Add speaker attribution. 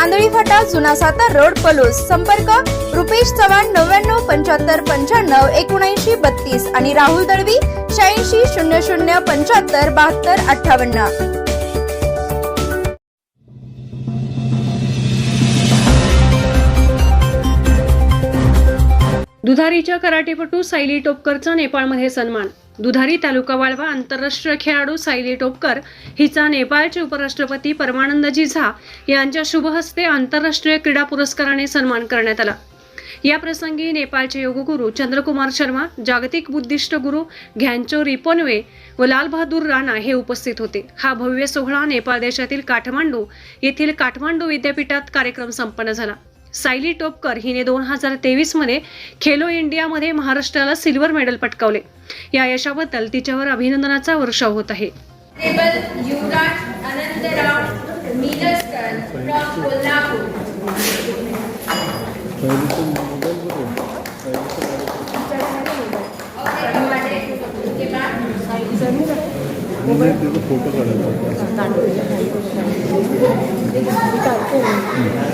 Speaker 1: Andhali फाटा जुना Satara road Palus. संपर्क रुपेश चव्हाण नव्याण्णव पंच्याहत्तर पंच्याण्णव एकोणऐंशी बत्तीस आणि राहुल दळवी शहाऐंशी शून्य शून्य पंच्याहत्तर बहात्तर अठ्ठावन्न.
Speaker 2: दुधारीच्या कराटेपटू सायली टोपकरचा नेपाळमध्ये सन्मान दुधारी तालुका वाळवा आंतरराष्ट्रीय खेळाडू सायली टोपकर हिचा नेपाळचे उपराष्ट्रपती परमानंदजी झा यांच्या शुभहस्ते आंतरराष्ट्रीय क्रीडा पुरस्काराने सन्मान करण्यात आला. या प्रसंगी नेपाळचे योगगुरू चंद्रकुमार शर्मा जागतिक बुद्धिस्ट गुरु घ्यानचो रिपोनवे व लालबहादूर राणा हे उपस्थित होते. हा भव्य सोहळा नेपाळ देशातील काठमांडू येथील काठमांडू विद्यापीठात कार्यक्रम संपन्न झाला. सायली टोपकर हिने दोन हजार तेवीसमध्ये खेलो इंडियामध्ये महाराष्ट्राला सिल्वर मेडल पटकावले. या यशाबद्दल तिच्यावर अभिनंदनाचा वर्षाव होत आहे.
Speaker 3: फोटो काढायचा.